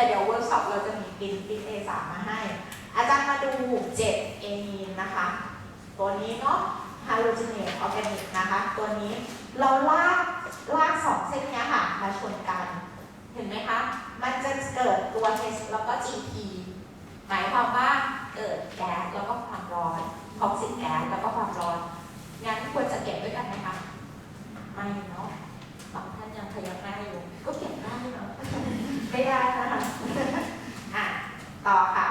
แต่เดี๋ยวเวิร์กช็อปเราจะมีปริ้นปริ้น A3 มาให้ อาจารย์มาดู7เอมีนนะคะ ตัวนี้เนาะฮาโลเจเนตออร์แกนิกนะคะ ตัวนี้เราลากลากสองเส้นนี้ค่ะ มาชนกัน เห็นไหมคะ มันจะเกิดตัว H แล้วก็ GP หมายความว่าเกิดแก๊สแล้วก็ความร้อนท็อกซิกแก๊สแล้วก็ความร้อน งั้นควรจะเก็บด้วยกันไหมคะ ไม่เนาะบางท่านยังพยักหน้าอยู่ ก็เก็บได้เนาะ ไม่ได้นะคะอะต่อค่ะ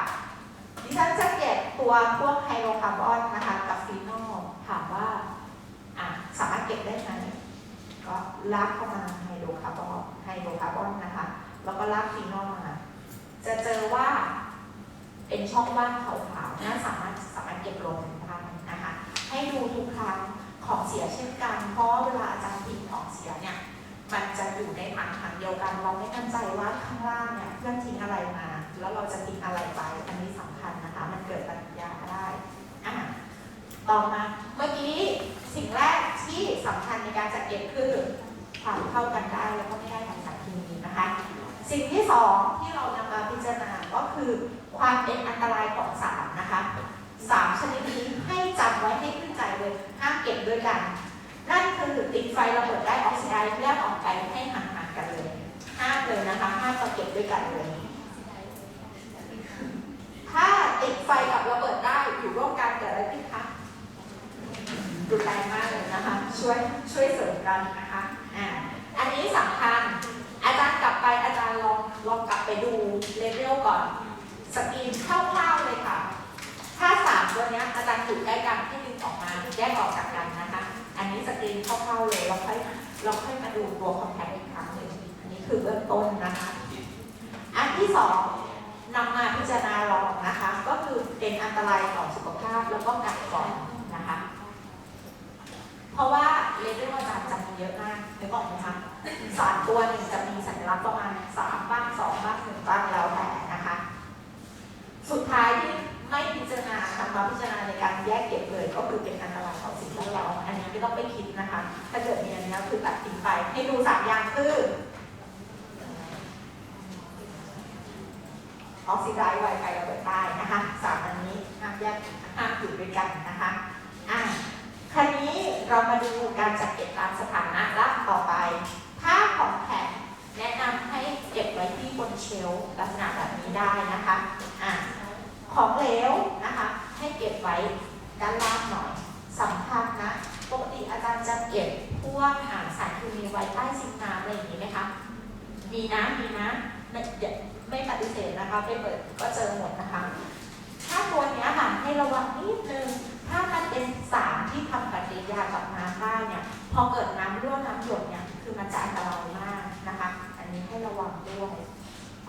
ดิฉันจะเก็บตัวพวกไฮโดรคาร์บอนนะคะกับฟีนอลถามว่าอะสามารถเก็บได้ไหมก็ลากเข้ามาไฮโดรคาร์บอนไฮโดรคาร์บอนนะคะ แล้วก็ลากฟีนอลมา จะเจอว่าเป็นช่องว่างขาวๆน่าสามารถสามารถเก็บลงได้นะคะ ให้ดูทุกครั้งของเสียเช่นกัน เพราะเวลาอาจารย์ทิ้งของเสียเนี่ย มันจะอยู่ในถังถังเดียวกัน เราไม่มั่นใจว่าข้างล่างเนี่ยเพื่อนทิ้งอะไรมา แล้วเราจะทิ้งอะไรไป อันนี้สำคัญนะคะ มันเกิดปฏิกิริยาได้อะต่อมาเมื่อกี้สิ่งแรกที่สำคัญในการจัดเก็บคือความเข้ากันได้แล้วก็ไม่ได้ทางสารเคมีนะคะ สิ่งที่สองที่เรานำมาพิจารณาก็คือความเป็นอันตรายของสารนะคะสามชนิดนี้ให้จำไว้ให้ขึ้นใจเลยห้ามเก็บด้วยกัน นั่นคือติดไฟระเบิดได้ออกซิไดซ์แยกออกไปให้ห่างๆกันเลยห้ามเลยนะคะห้ามมาเก็บด้วยกันเลย ถ้าติดไฟกับระเบิดได้อยู่ร่วมกันเกิดอะไรขึ้นคะรุนแรงมากเลยนะคะ ช่วยช่วยเสริมกันนะคะอ่าอันนี้สำคัญอาจารย์กลับไปอาจารย์ลองลองกลับไปดูเลเวลก่อนสกรีนคร่าวๆเลยค่ะ ถ้าสามตัวนี้อาจารย์อยู่ใกล้กันให้ดึงออกมาแยกออกจากกันนะคะ นี้สกรีนคร่าวๆเลยเราค่อยเราค่อยมาดูตัวคอมแพคอีกครั้งหนึ่งอันนี้คือเบื้องต้นนะคะ อันที่สองนำมาพิจารณาลองนะคะ ก็คือเป็นอันตรายต่อสุขภาพแล้วก็กัดก่อนนะคะ เพราะว่าเลเวลอาจารย์จะมีเยอะมากนึกออกไหมคะสารตัวหนึ่งจะมีสัญลักษณ์ประมาณสามบ้างสองบ้างหนึ่งบ้างแล้วแต่นะคะ สุดท้ายที่ไม่พิจารณานำมาพิจารณาในการแยกเก็บเลยก็คือเป็นอันต รายต่อสิ่งแวดล้อมอันนี้ไม่ต้องไปคิดนะคะ ถ้าเกิดมีอันนี้คือตัดทิ้งไป ให้ดูสามอย่างคือออกซิไดซ์ไวไฟระเบิดได้นะคะสามอันนี้ห้ามแยกห้ามอยู่ด้วยกันนะคะอะคราวนี้เรามาดูการจัดเก็บตามสถานะละต่อไปถ้าของแข็งแนะนำให้เก็บไว้ที่บนเชลฟ์ลักษณะแบบนี้ได้นะคะอะของเหลวนะคะ ให้เก็บไว้ด้านล่างหน่อย สำคัญนะ ปกติอาจารย์จะเก็บพวกอ่าสารเคมีไว้ใต้ซิงน้ำอะไรอย่างนี้ไหมคะ มีนะ มีนะไม่ไม่ปฏิเสธนะคะ ไปเปิดก็เจอหมดนะคะ ถ้าตัวนี้ค่ะให้ระวังนิดนึง ถ้ามันเป็นสารที่ทำปฏิกิริยากับน้ำได้เนี่ย พอเกิดน้ำรั่วน้ำหยดเนี่ย คือมันจะอันตรายมากนะคะ อันนี้ให้ระวังด้วย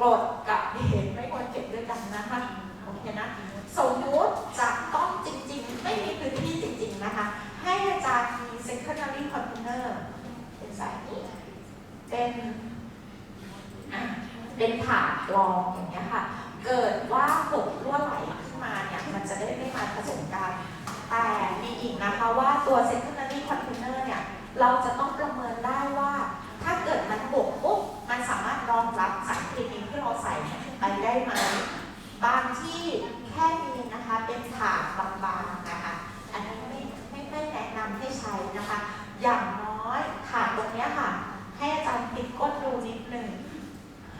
กรดกับเหตุไม่ควรเก็บด้วยกันนะคะ เคนะสมมุติจะต้องจริง ๆ ไม่มีพื้นที่จริง ๆ นะคะ ให้อาจารย์มี secondary container เป็นสายนี้เป็นเป็นถาดรองอย่างเงี้ยค่ะ เกิดว่าหกรั่วไหลขึ้นมาเนี่ยมันจะได้ไม่มาผสมกันแต่มีอีกนะคะว่าตัว secondary container เนี่ยเราจะต้องประเมินได้ว่า ถ้าเกิดมันบกปุ๊บมันสามารถรองรับสารเคมีที่เราใส่เนี่ยไปได้ไหม บางที่แค่มีนะคะเป็นถาดบางๆนะคะ อันนี้ไม่ไม่ไม่แนะนำให้ใช้นะคะ อย่างน้อยถาดตรงเนี้ยค่ะ ให้อาจารย์ติดก้นดูนิดหนึ่ง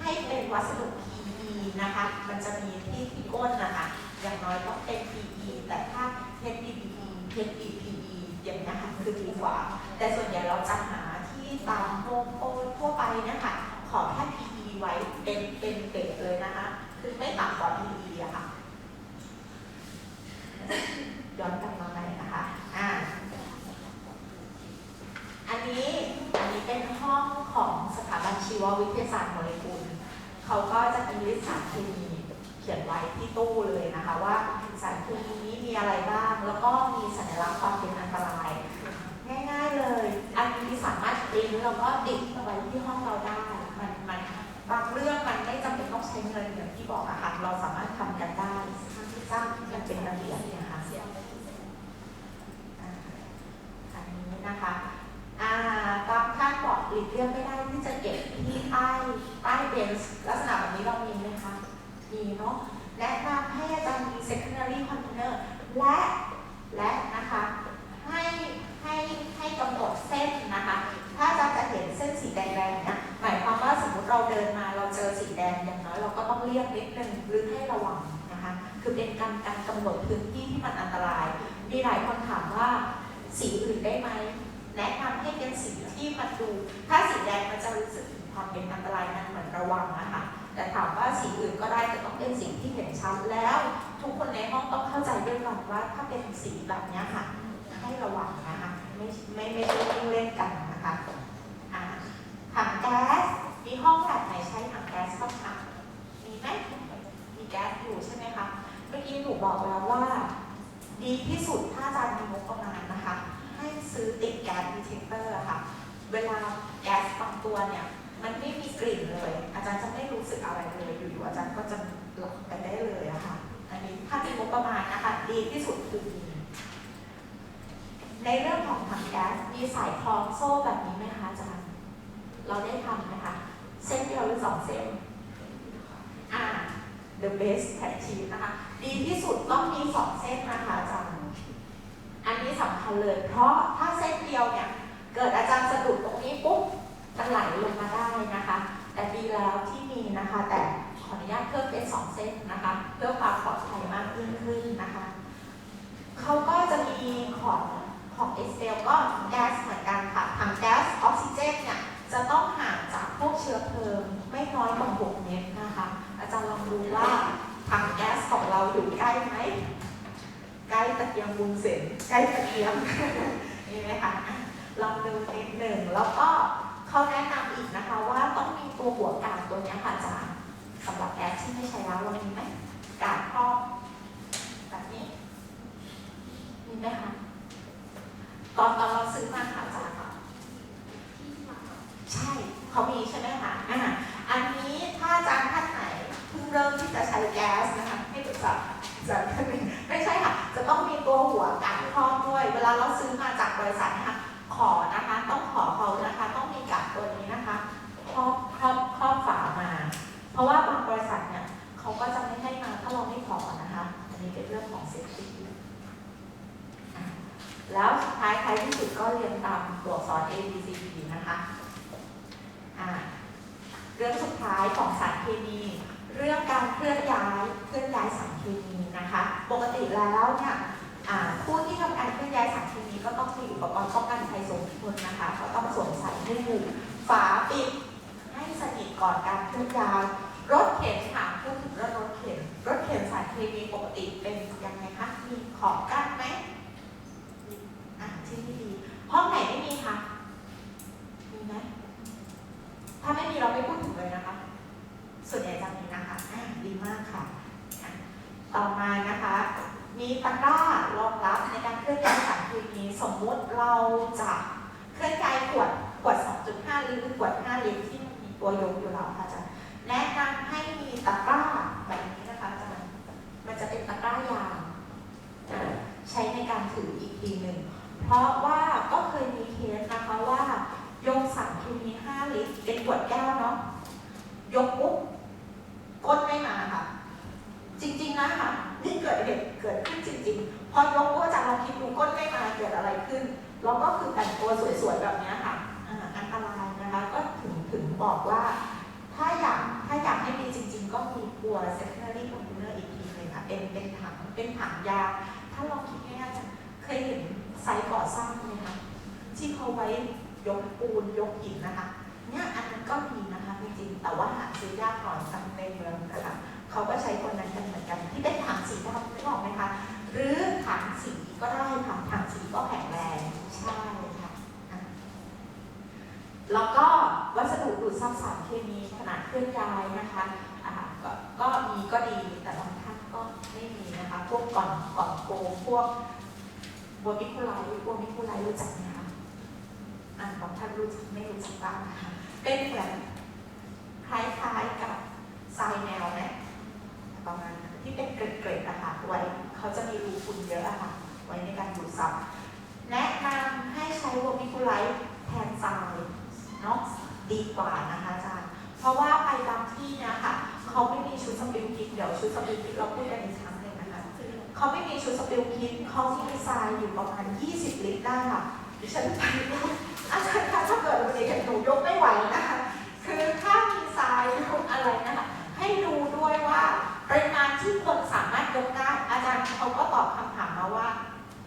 ให้เป็นวัสดุ PE นะคะ มันจะมีที่ที่ก้นนะคะ อย่างน้อยต้องเป็น PE แต่ถ้า HDPE HDPE อย่างนี้ยค่ะคือดีกว่า แต่ส่วนใหญ่เราจะหาที่ตามโฮมโปรทั่วไปนะคะขอแค่ PE ไว้เป็นเป็นเกรดเลยนะคะ คือไม่ต่ำกว่า PE อะค่ะย้อนกลับมาใหม่นะคะอ่าอันนี้อันนี้เป็นห้องของสถาบันชีววิทยาศาสตร์โมเลกุลเขาก็จะมีลิสต์สารเคมีเขียนไว้ที่ตู้เลยนะคะว่าสารเคมีนี้มีอะไรบ้าง แล้วก็มีสัญลักษณ์ความเป็นอันตราย ง่าย ๆเลย อันนี้สามารถปริ้นแล้วก็ติดไว้ที่ห้องเราได้มันมันบางเรื่องมันไม่จำเป็น ใช้เงินอย่างที่บอกอะค่ะเราสามารถทำกันได้สร้างมันเป็นระเบียบเนี่ยค่ะอันนี้นะคะอ่าบางท่านบอกหลีกเลี่ยงไม่ได้ที่จะเก็บที่ใต้ใต้เบนซ์ลักษณะแบบนี้เรามีไหมคะมีเนาะแนะนำให้อาจารย์มี secondary container และและ ลี่ยงนิดนึงหรือให้ระวังนะคะ คือเป็นการการกำหนดพื้นที่ที่มันอันตราย มีหลายคนถามว่าสีอื่นได้ไหมแนะนำให้เป็นสีที่มันดู ถ้าสีแดงมันจะรู้สึกถึงความเป็นอันตรายมันเหมือนระวังนะคะแต่ถามว่าสีอื่นก็ได้แต่ต้องเป็นสีที่เห็นชัดแล้ว ทุกคนในห้องต้องเข้าใจด้วยกันว่าถ้าเป็นสีแบบนี้ค่ะ ให้ระวังนะคะไม่ไม่ไม่ใช่วิ่งเล่นกันนะคะถังแก๊สมีห้องแบบไหนใช้ถังแก๊สบ้างคะมีไหม แก๊สอยู่ใช่ไหมคะเมื่อกี้หนูบอกแล้วว่า ดีที่สุดถ้าอาจารย์มีงบประมาณนะคะ ให้ซื้อติดแก๊สดีเทคเตอร์ค่ะ เวลาแก๊สบางตัวเนี่ย มันไม่มีกลิ่นเลย อาจารย์จะไม่รู้สึกอะไรเลยอยู่ๆอาจารย์ก็จะหลบไปได้เลยอะค่ะอันนี้ถ้ามีงบประมาณนะคะดีที่สุดคือในเรื่องของถังแก๊สมีสายคล้องโซ่แบบนี้ไหมคะอาจารย์ เราได้ทำไหมคะ เส้นเดียวหรือสองเส้น อ่า the best practice นะคะ ดีที่สุดต้องมีสองเส้นนะคะอาจารย์ อันนี้สำคัญเลย เพราะถ้าเส้นเดียวเนี่ย เกิดอาจารย์สะดุดตรงนี้ปุ๊บมันไหลลงมาได้นะคะ แต่ดีแล้วที่มีนะคะ แต่ขออนุญาตเพิ่มเป็นสองเส้นนะคะ เพื่อความปลอดภัยมากยิ่งขึ้นนะคะ เขาก็จะมีของของเอสเซลก็แก๊สเหมือนกันค่ะถังแก๊สออกซิเจนเนี่ยจะต้องห่างจากพวกเชื้อเพลิงไม่น้อยกว่า6เมตรนะคะ จารย์ลองดูว่าถังแก๊สของเราอยู่ใกล้ไหม ใกล้ตะเกียงบุญเสนใกล้ตะเกียงนี่ไหมคะลองดูนิดหนึ่งแล้วก็เขาแนะนำอีกนะคะว่าต้องมีตัวหัวกาดตัวนี้ค่ะอาจารย์สำหรับแก๊สที่ไม่ใช้แล้วเรามีไหมกาดครอบแบบนี้มีไหมคะตอนตอนเราซื้อมาค่ะอาจารย์ค่ะใช่เขามีใช่ไหมคะอ่าอันนี้ถ้าอาจารย์ท่านไหน เริ่มที่จะใช้แก๊สนะคะให้ปรึกษาอาจารย์ท่านหนึ่งไม่ใช่ค่ะ จะต้องมีตัวหัวกันครอบด้วย เวลาเราซื้อมาจากบริษัทนะคะ ขอนะคะ ต้องขอเขานะคะ ต้องมีกัดตัวนี้นะคะครอบครอบครอบฝามา เพราะว่าบางบริษัทเนี่ยเขาก็จะไม่ให้มาถ้าเราไม่ขอนะคะ อันนี้เป็นเรื่องของเซฟตี้แล้วสุดท้ายท้ายที่สุดก็เรียนตามตัวอักษร A B C D นะคะ เรื่องสุดท้ายของสารเคมี เรื่องการเคลื่อนย้ายเคลื่อนย้ายสารเคมีนะคะ ปกติแล้วเนี่ยผู้ที่ทำการเคลื่อนย้ายสารเคมีก็ต้องมีอุปกรณ์ป้องกันภัยสูงทุนนะคะ ก็ต้องสวมใส่ให้อยู่ฝาปิดให้สนิทก่อนการเคลื่อนย้ายรถเข็นค่ะพูดถึงเรื่องรถเข็น รถเข็นสารเคมีปกติเป็นยังไงคะมีของกั้นไหมอะที่นี่ดี ห้องไหนไม่มีคะ มีไหม ถ้าไม่มีเราไม่พูดถึงเลยนะคะ ส่วนใหญ่จะมีนะคะอ่าดีมากค่ะอะ ต่อมานะคะ มีตะกร้ารองรับในการเคลื่อนย้ายสารเคมีสมมุติเราจะเคลื่อนย้ายขวดขวด 2.5 ลิตรหรือขวด 5 ลิตรที่มันมีตัวยกอยู่แล้วค่ะอาจารย์ แนะนำให้มีตะกร้าแบบนี้นะคะอาจารย์ มันจะเป็นตะกร้ายางอ่าใช้ในการถืออีกทีหนึ่ง เพราะว่าก็เคยมีเคสนะคะว่ายกสารเคมี 5 ลิตร เป็นขวดแก้วเนาะ ยกปุ๊บก้นไม่มาค่ะ จริงๆ นะคะนี่เกิดเหตุเกิดขึ้นจริงๆ พอยกก็จะลองคิดดูก้นไม่มาเกิดอะไรขึ้นแล้วก็คือแต่งตัวสวยๆแบบนี้ค่ะอันตรายนะคะก็ถึงถึงบอกว่า ถ้าอยากถ้าอยากให้มีจริง ๆ ก็มีตัว secondary container อีกทีหนึงค่ะเป็นเป็นถังเป็นถังยา ถ้าลองคิดง่ายๆจะเคยเห็นไซต์ก่อสร้างไหมคะที่เขาไว้ยกปูนยกหินนะคะเนี่ยอันนั้นก็มีนะคะจริงๆแต่ว่าหาซื้อยากหน่อยทำในเมืองนะคะ เขาก็ใช้คนนั้นกันเหมือนกัน ที่เป็นถังสีดำไม่ออกไหมคะ หรือถังสีก็ได้ค่ะถังสีก็แข็งแรงใช่ค่ะแล้วก็วัสดุดูดซับสารเคมีขนาดเคลื่อนย้ายนะคะก็ก็มีก็ดีแต่บางท่านก็ไม่มีนะคะ พวกก่อนก่อนโกพวกบมิคุไลบมิคุไลรู้จักไหมคะอ่าบางท่านรู้จักไม่รู้จักบ้างนะคะเป็นเหมือนคล้ายๆกับทรายแนวเนี่ย ประมาณที่เป็นเกล็ดๆนะคะไว้เขาจะมีรูฝุ่นเยอะอะค่ะไว้ในการดูดซับแนะนำให้ใช้วอมิคูไลท์แทนทรายเนาะดีกว่านะคะอาจารย์ เพราะว่าไปบางที่เนี่ยค่ะเขาไม่มีชุดสปิลคิดเดี๋ยวชุดสปิลคิดเราพูดกันอีกครั้งหนึ่งนะคะเขาไม่มีชุดสปิลคิดเขามีทรายอยู่ประมาณ 20 ลิตรได้ค่ะดิฉันไปแล้วอาจารย์คะถ้าเกิดวันนี้หนูยกไม่ไหวนะคะคือถ้ามีทรายอะไรนะคะ ให้ดูด้วยว่าปริมาณที่คนสามารถยกได้ อาจารย์ เขาก็ตอบคำถามมาว่า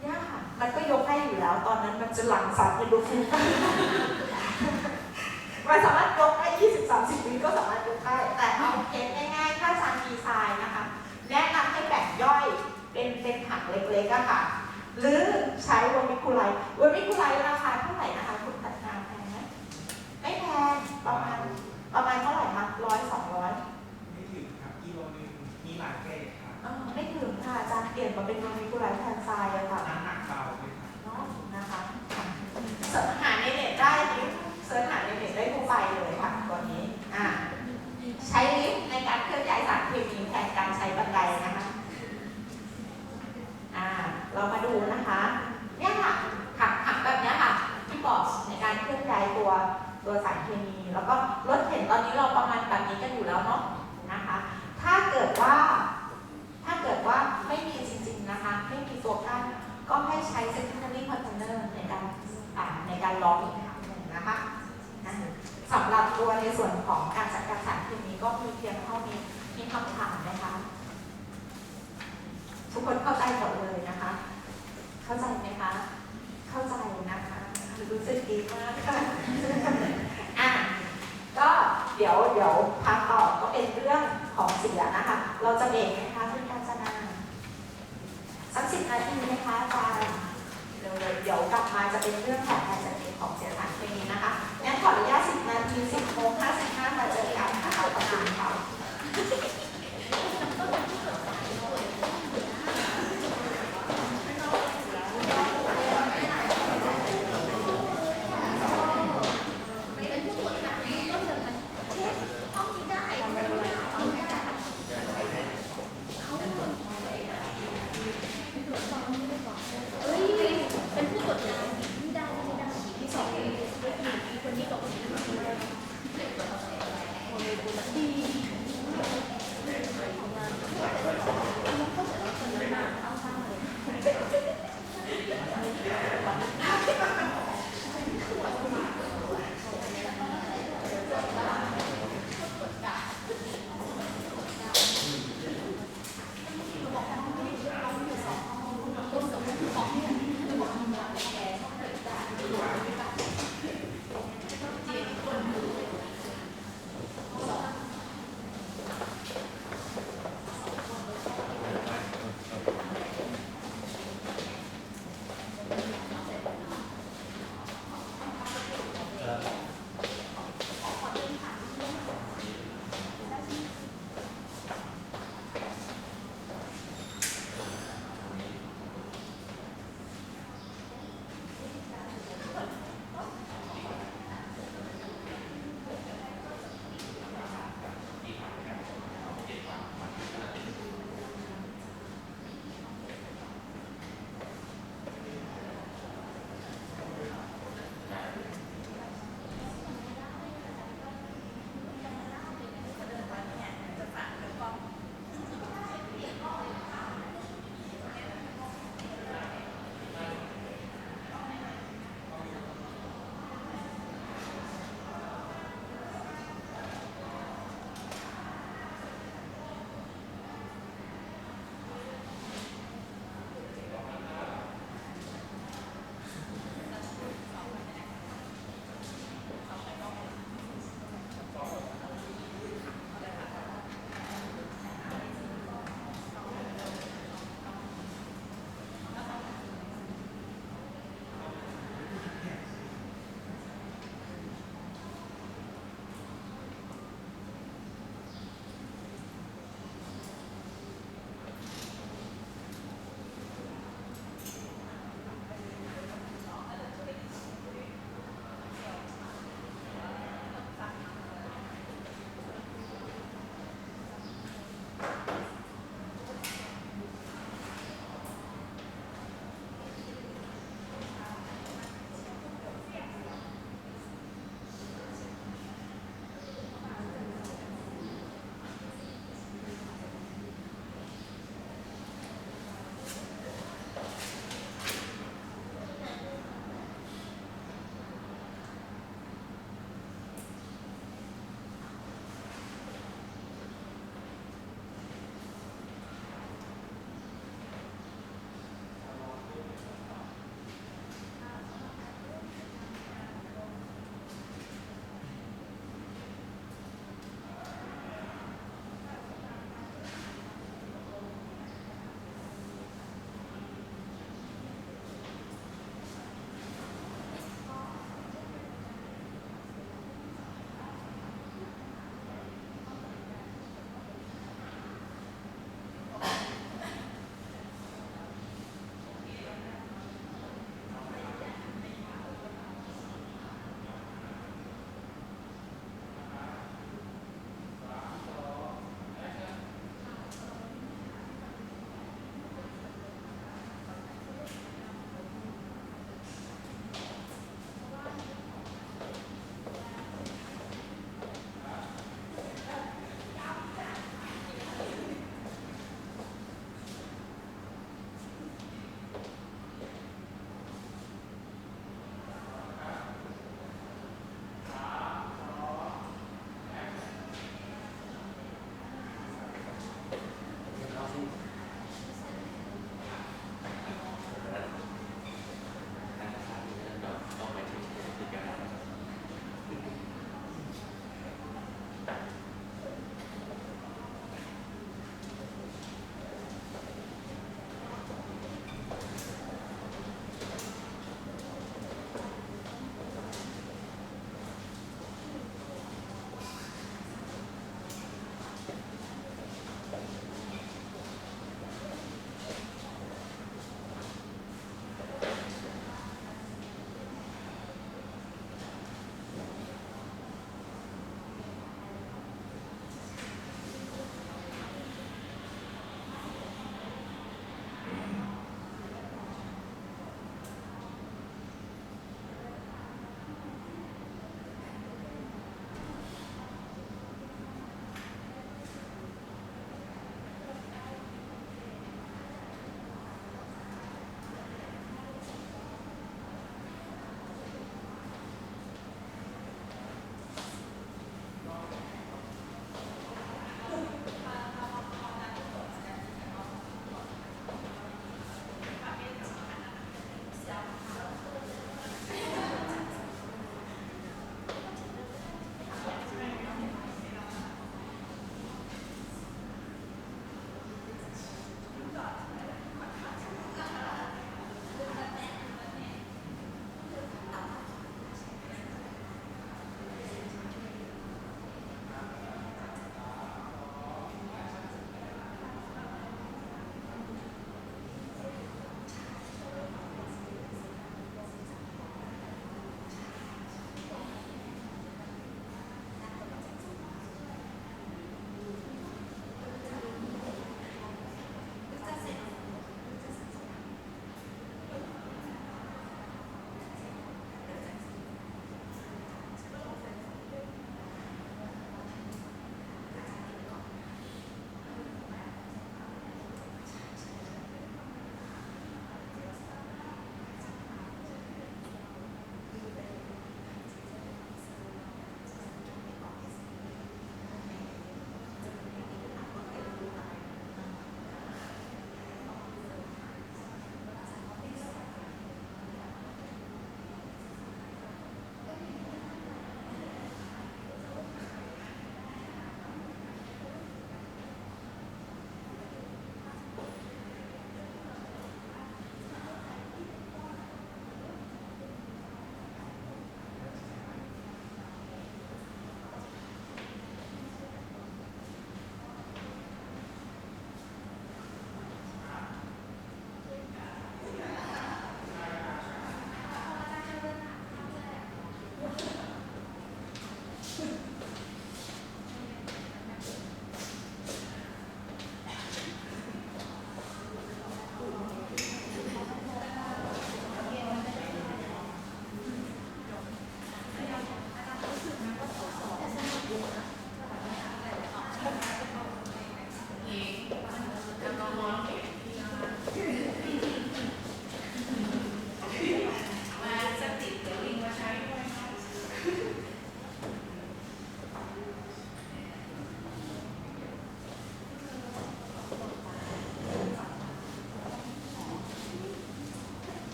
เนี่ยค่ะมันก็ยกได้อยู่แล้ว ตอนนั้นมันจะหลังสารเป็นดูฟิลมันสามารถยกได้ 20 30วิก็สามารถยกได้ แต่เอาเคสง่ายๆ ถ้าอาจารย์ดีไซน์นะคะ แนะนำให้แบ่งย่อยเป็นเป็นถังเล็กๆอะค่ะ หรือใช้วอมิคูไลวอมิคูไลราคาเท่าไหร่นะคะ คุณตัดนาแพงไหมไม่แพง ประมาณประมาณเท่าไหร่คะร้อยสองร้อยไม่ถึงครับกิโลนึงมีหลายเกรด เออไม่ถึงค่ะอาจารย์เปลี่ยนมาเป็นวอมิคูไลแทนทรายอะค่ะน้ำหนักเบาเลยครับเนาะนะคะเสิร์ชหาในเน็ตได้นี้เสิร์ชหาในเน็ตได้ทุกไฟเลยค่ะตัวนี้อ่าใช้ลิฟต์ในการเคลื่อนย้ายสารเคมีแทนการใช้บันไดนะคะอ่าเรามาดูนะคะเนี่ยค่ะถังถังแบบเนี้ยค่ะที่บอกในการเคลื่อนย้ายตัวตัวสารเคมี แล้วก็รถเข็นตอนนี้เราประมาณแบบนี้กันอยู่แล้วเนาะนะคะ ถ้าเกิดว่า ถ้าเกิดว่าไม่มีจริงๆนะคะ ไม่มีตัวกั้น ก็ให้ใช้ secondary container ในการอ่าในการล็อกอีกครั้งหนึ่งนะคะอ่าสำหรับตัวในส่วนของการจัดการสารเคมีก็มีเพียงเท่านี้มีคำถามนะคะ ทุกคนเข้าใจหมดเลยนะคะ เข้าใจไหมคะ เข้าใจนะคะรู้สึกดีมากค่ะ อะก็เดี๋ยวเดี๋ยวพักต่อก็เป็นเรื่องของเสียนะคะ เราจะเบรกไหมคะคุณกาญจนาสักสิบนาทีนะคะอาจารย์เดี๋ยวเดี๋ยวกลับมาจะเป็นเรื่องของการจัดเก็บของเสียสารเคมีนะคะงั้นขออนุญาตสิบนาทีสิบโมงห้าสิบห้ามาเจอกันนะคะขอบคุณค่ะ